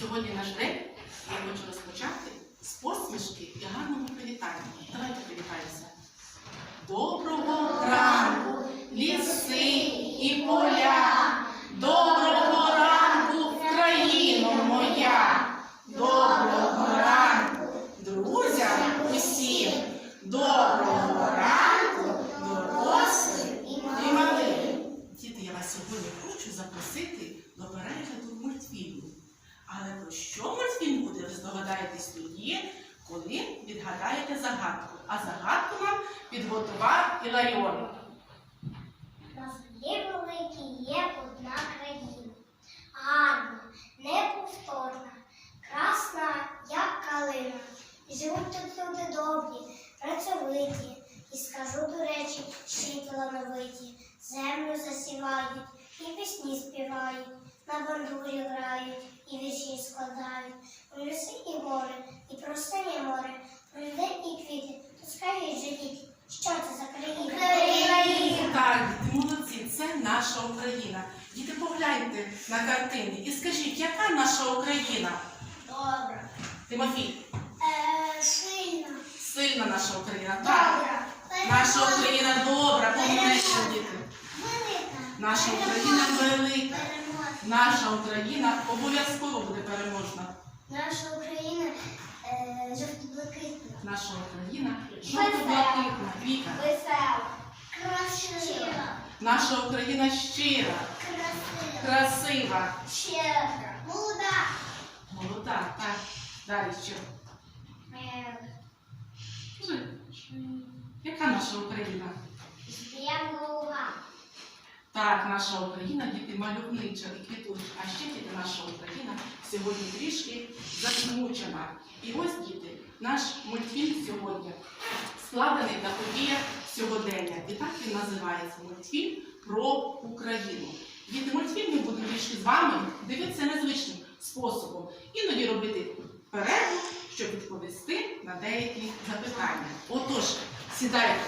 сьогодні наш день я хочу розпочати з посмішки і гарного привітання. Давайте привітаємося. Доброго ранку, ліси і поля. Доброго ранку, країно моя. Доброго ранку, друзям усім. Доброго ранку, дорослим і малим. Діти, я вас сьогодні хочу запросити до перегляду мультфільму. Але про що мультфільм буде, ви здогадаєтесь тоді, коли відгадаєте загадку. А загадку нам підготував Іларіон. На землі великій є одна країна, гарна, неповторна, красна, як калина. І живуть тут люди добрі, працьовиті, і скажу до речі, ще й талановиті. Землю засівають, і пісні співають, на бандурі грають, і вірші складають. Про ліси і море, і про синє море, про людей і квіти. То скажіть же діти, що це за країна? Так, діти, молодці, це наша Україна. Діти, погляньте на картини і скажіть, яка наша Україна? Добре. Тимофій, Е, сильно. сильна наша Україна. Так. Наша Україна добра, помніть, діти. Велика. Наша Україна велика. Переможна. Наша Україна обов'язково буде переможна. Наша Україна жовто-блакитна. Наша Україна жовто-блакитна, Віка. Весела. Красива. Наша Україна щира, Красива. красива, Щедра. Молода. молода. Так, далі що? Е, Скажи, яка наша Україна? Зб'ємо. Так, наша Україна, діти мальовнича і квітуча. А ще діти наша сьогодні трішки засмучена. І ось діти, наш мультфільм сьогодні складений на подіях сьогодення. І так він називається мультфільм про Україну. Діти, мультфільм ми будемо трішки з вами дивитися незвичним способом. Іноді робити перерву, щоб відповісти на деякі запитання. Отож, сідайте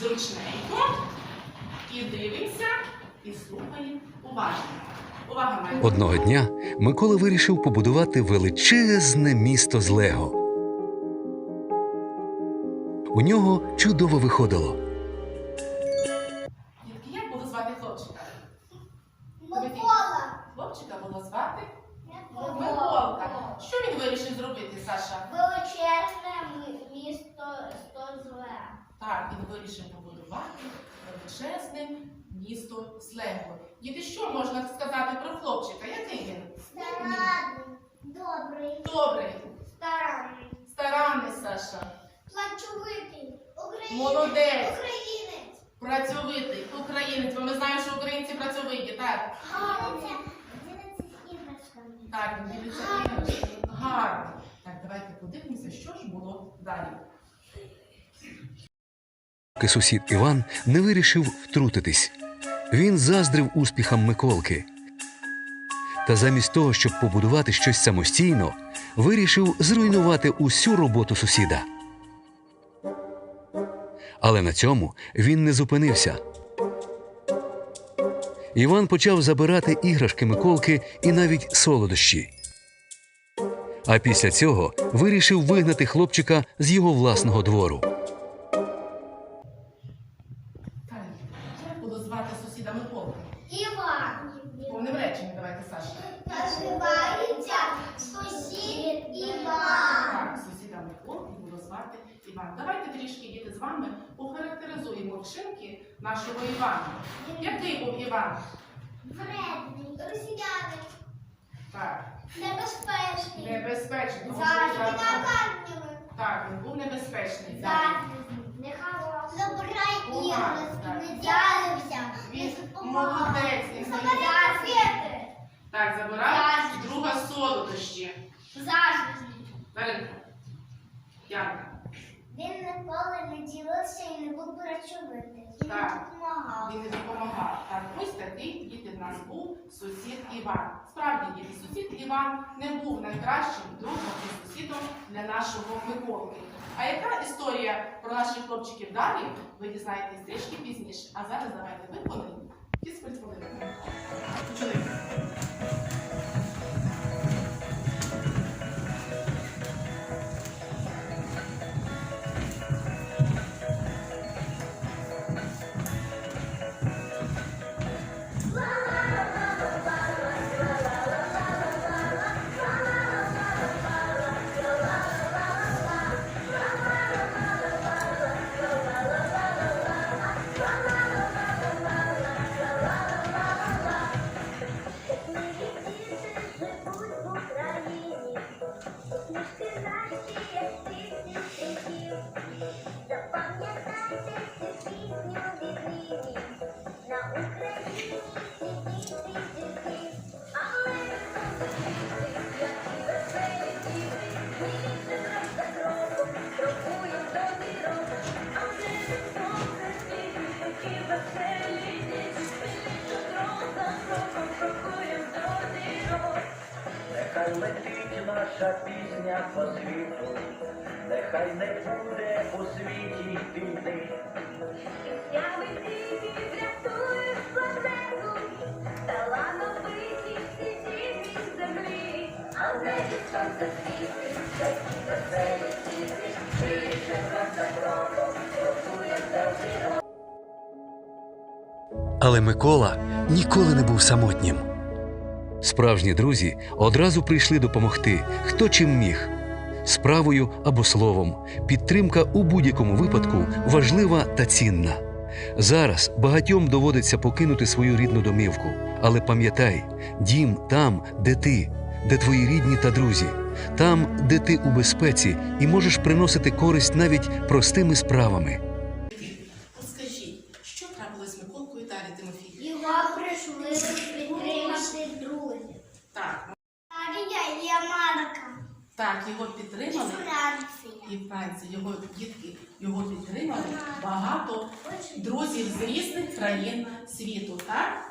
зручненько і дивимося, і слухаємо уважно. Одного дня Микола вирішив побудувати величезне місто з Лего. У нього чудово виходило. Дітки, як було звати хлопчика? Микола. Хлопчика було звати Микола. Миколка. Що він вирішив зробити, Саша? Величезне місто Стозле. Так, він вирішив побудувати величезне місто з Лего. Діти, що можна сказати про хлопчика? Який він? Старанний. Добрий. Добрий, Старанний. старанний Саша, Плачовитий. Українець. Молодець. Українець. працьовитий, українець. Бо ми знаємо, що українці працьовиті, так? Іграшками. Так, ділиться іграшками. Гарно. Так, давайте подивимося, що ж було далі. Сусід Іван не вирішив втрутитись. Він заздрив успіхам Миколки. Та замість того, щоб побудувати щось самостійно, вирішив зруйнувати усю роботу сусіда. Але на цьому він не зупинився. Іван почав забирати іграшки Миколки і навіть солодощі. А після цього вирішив вигнати хлопчика з його власного двору. Сусід Іван. Так, сусіда Миколки було звати Іван. Давайте трішки діти з вами охарактеризуємо вчинки нашого Івана. Який був Іван? Вредний. Росіяни. Так, Небезпечний. небезпечний. Завжди Так, наказливий. Так, він був небезпечний. Так. Завжди. Нехороший. Забирай іграшки. так. Не дялився. Він молодець. він Забирай. Так, забирав друга солодощі. Завжди. Даринка. Янка. Він ніколи не ділився і не був працьовитий. Він Так. допомагав. Він не допомагав. Так, ось такий діти в нас був сусід Іван. Справді, діти, сусід Іван не був найкращим другом і сусідом для нашого Миколки. А яка історія про наших хлопчиків далі, ви дізнаєтесь трішки пізніше. А зараз давайте виконаємо фізкультуру. Почали. Нехай летить наша пісня по світу, нехай не буде у світі війни. Я весілі врятую планету, талановиті всі діти землі, а в небі сонце світить, такі веселі діти, більше за добро, готує завжди. Але Микола ніколи не був самотнім. Справжні друзі одразу прийшли допомогти, хто чим міг. Справою або словом, підтримка у будь-якому випадку важлива та цінна. Зараз багатьом доводиться покинути свою рідну домівку, але пам'ятай, дім там, де ти, де твої рідні та друзі, там, де ти у безпеці і можеш приносити користь навіть простими справами. От скажіть, що трапилось з Миколкою далі, Тимофій? Його прийшли підтримати друзі. Так, Марія є Марка. так, його Із підтримали. Франції. І Франції, його дітки його підтримали багато друзів з різних країн світу, так?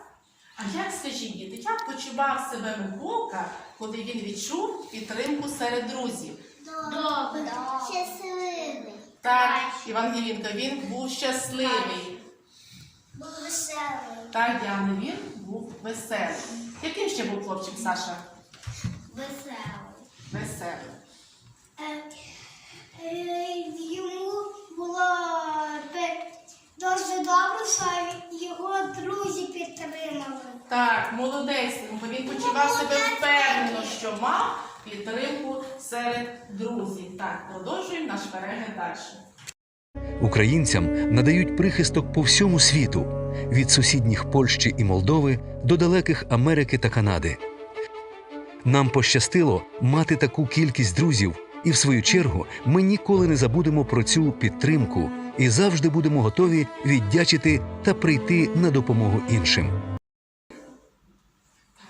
А як скажіть, діти, як почував себе Миколка, коли він відчув підтримку серед друзів? Добре. Щасливий. Так, Іван Гівінка, він був щасливий. Був веселий. Так, Діана, він був веселий. Яким ще був хлопчик Саша? Веселий. Веселий. Йому було е, дуже добре, що його друзі підтримали. Так, молодець, бо він почував себе впевнено, що мав підтримку серед друзів. Так, продовжуємо наш перегляд далі. Українцям надають прихисток по всьому світу від сусідніх Польщі і Молдови до далеких Америки та Канади. Нам пощастило мати таку кількість друзів, і в свою чергу ми ніколи не забудемо про цю підтримку і завжди будемо готові віддячити та прийти на допомогу іншим.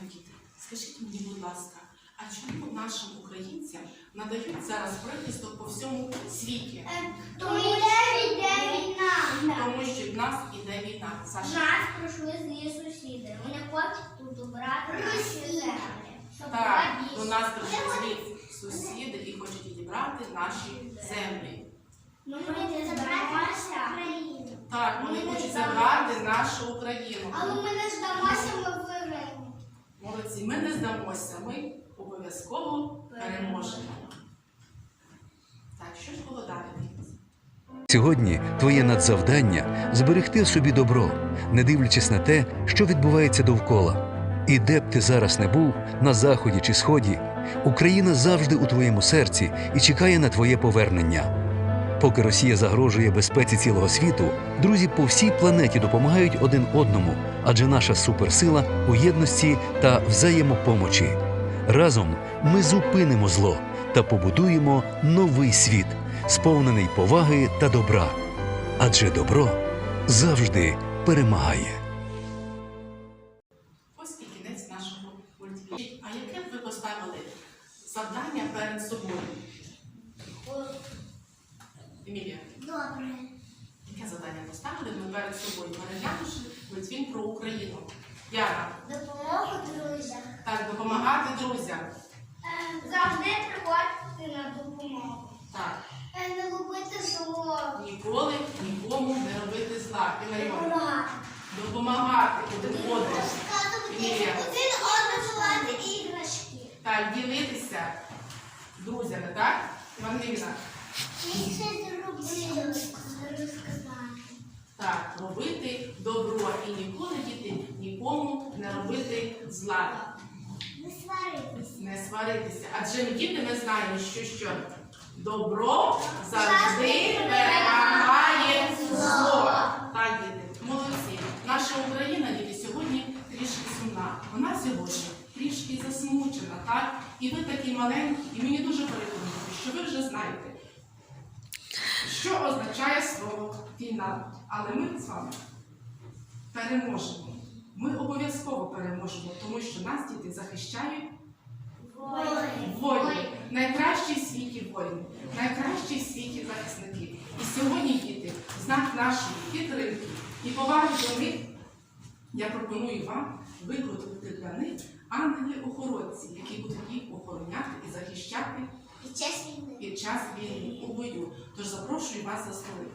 Діти, скажіть мені, будь ласка, а чому нашим українцям надають зараз прихисток по всьому світі? Тому йде війна. Тому що в нас іде війна. Саша, Нас прийшли злі сусіди. Вони хочуть тут була так, до нас прийшли злі сусіди і хочуть відібрати наші землі. Ну, ми не здамося. Так, вони хочуть забрати нашу Україну. Але ми не здамося, ми виграємо. Молодці, ми не здамося, ми обов'язково переможемо. Так, що ж було далі? Сьогодні твоє надзавдання зберегти в собі добро, не дивлячись на те, що відбувається довкола. І де б ти зараз не був, на заході чи сході, Україна завжди у твоєму серці і чекає на твоє повернення. Поки Росія загрожує безпеці цілого світу, друзі по всій планеті допомагають один одному, адже наша суперсила у єдності та взаємопомочі. Разом ми зупинимо зло та побудуємо новий світ, сповнений поваги та добра. Адже добро завжди перемагає. Емілія, Добре. яке завдання поставили ми перед собою, переглянувши мультфільм про Україну? Яна, Допомогу друзям. так, допомагати друзям. Завжди приходити на допомогу. Так, Не робити зло. ніколи нікому не робити зла. Допомагати. допомагати один одному. Емілія, Один одному давати іграшки. так, ділитися друзями, так? Зробити. Розказати. Так, робити добро і ніколи діти нікому не робити зла. Не сваритися. Не сваритися. Адже ми діти ми знаємо, що що добро завжди перемагає зло. Так, діти, молодці. Наша Україна, діти, сьогодні трішки сумна. Вона сьогодні трішки засмучена, так? І ви такі маленькі, і мені дуже переконуєте, що ви вже знаєте, що означає слово війна. Але ми з вами переможемо. Ми обов'язково переможемо, тому що нас діти захищають воїни. Найкращі в світі воїни, найкращі в світі захисники. І сьогодні, діти, в знак нашої підтримки і поваги до них, я пропоную вам виготовити для них ангелі-охоронці, які будуть їх охороняти. захищати Під час війни. під час війни у бою. Тож запрошую вас за столик.